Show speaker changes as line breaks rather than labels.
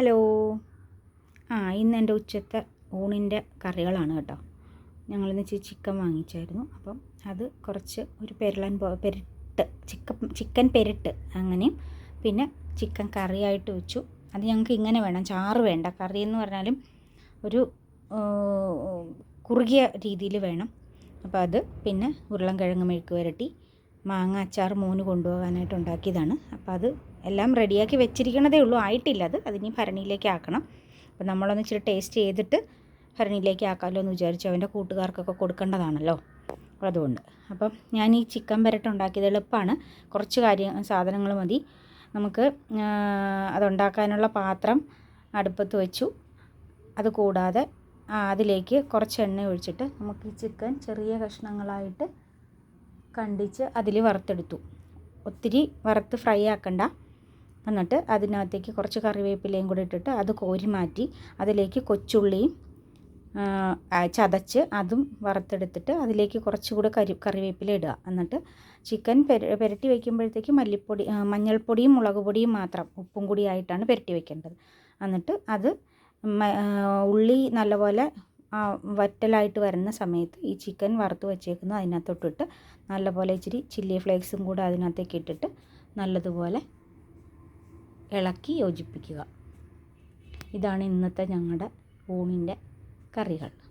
Hello. ആ ഇന്ന് എന്റെ ഉച്ചത്തെ ഊണിന്റെ കറികളാണ് കേട്ടോ. ഞങ്ങളിന്ന് ഇച്ചിരി ചിക്കൻ വാങ്ങിച്ചായിരുന്നു. അപ്പം അത് കുറച്ച് ഒരു പെരളൻ പെരട്ട് ചിക്കൻ ചിക്കൻ പെരിട്ട് അങ്ങനെയും പിന്നെ ചിക്കൻ കറിയായിട്ട് വെച്ചു. അത് ഞങ്ങൾക്ക് ഇങ്ങനെ വേണം ചാറ് വേണ്ട. കറി എന്ന് പറഞ്ഞാലും ഒരു കുറുകിയ രീതിയിൽ വേണം. അപ്പോൾ അത് പിന്നെ ഉരുളൻകിഴങ്ങ് മെഴുക്ക് വരട്ടി മാങ്ങ അച്ചാർ മൂന്ന് കൊണ്ടുപോകാനായിട്ട് ഉണ്ടാക്കിയതാണ്. അപ്പോൾ അത് എല്ലാം റെഡിയാക്കി വെച്ചിരിക്കണതേ ഉള്ളൂ. ആയിട്ടില്ല അത്. അതിനി ഭരണിയിലേക്ക് ആക്കണം. അപ്പോൾ നമ്മളൊന്ന് ഇച്ചിരി ടേസ്റ്റ് ചെയ്തിട്ട് ഭരണിയിലേക്ക് ആക്കാമല്ലോ എന്ന് വിചാരിച്ചു. അവന്റെ കൂട്ടുകാർക്കൊക്കെ കൊടുക്കേണ്ടതാണല്ലോ അതുകൊണ്ട്. അപ്പം ഞാൻ ഈ ചിക്കൻ പെരട്ട് ഉണ്ടാക്കിയത് എളുപ്പമാണ്. കുറച്ച് കാര്യം സാധനങ്ങൾ മതി. നമുക്ക് അതുണ്ടാക്കാനുള്ള പാത്രം അടുപ്പത്ത് വെച്ചു. അത് കൂടാതെ അതിലേക്ക് കുറച്ച് എണ്ണ ഒഴിച്ചിട്ട് നമുക്ക് ഈ ചിക്കൻ ചെറിയ കഷ്ണങ്ങളായിട്ട് കണ്ടിച്ച് അതിൽ വറുത്തെടുത്തു. ഒത്തിരി വറുത്ത് ഫ്രൈ ആക്കണ്ട. എന്നിട്ട് അതിനകത്തേക്ക് കുറച്ച് കറിവേപ്പിലയും കൂടി ഇട്ടിട്ട് അത് കോരി മാറ്റി അതിലേക്ക് കൊച്ചുള്ളിയും ചതച്ച് അതും വറുത്തെടുത്തിട്ട് അതിലേക്ക് കുറച്ചുകൂടെ കരി കറിവേപ്പില ഇടുക. എന്നിട്ട് ചിക്കൻ പെര പുരട്ടി വയ്ക്കുമ്പോഴത്തേക്ക് മല്ലിപ്പൊടി മഞ്ഞൾപ്പൊടിയും മുളക് പൊടിയും മാത്രം ഉപ്പും കൂടി ആയിട്ടാണ് പുരട്ടി വയ്ക്കേണ്ടത്. എന്നിട്ട് അത് ഉള്ളി നല്ലപോലെ വറ്റലായിട്ട് വരുന്ന സമയത്ത് ഈ ചിക്കൻ വറുത്ത് വെച്ചേക്കുന്നത് അതിനകത്തോട്ടിട്ട് നല്ലപോലെ ഇച്ചിരി ചില്ലി ഫ്ലേക്സും കൂടെ അതിനകത്തേക്ക് ഇട്ടിട്ട് നല്ലതുപോലെ ഇളക്കി യോജിപ്പിക്കുക. ഇതാണ് ഇന്നത്തെ ഞങ്ങളുടെ ഊണിന്റെ കറികൾ.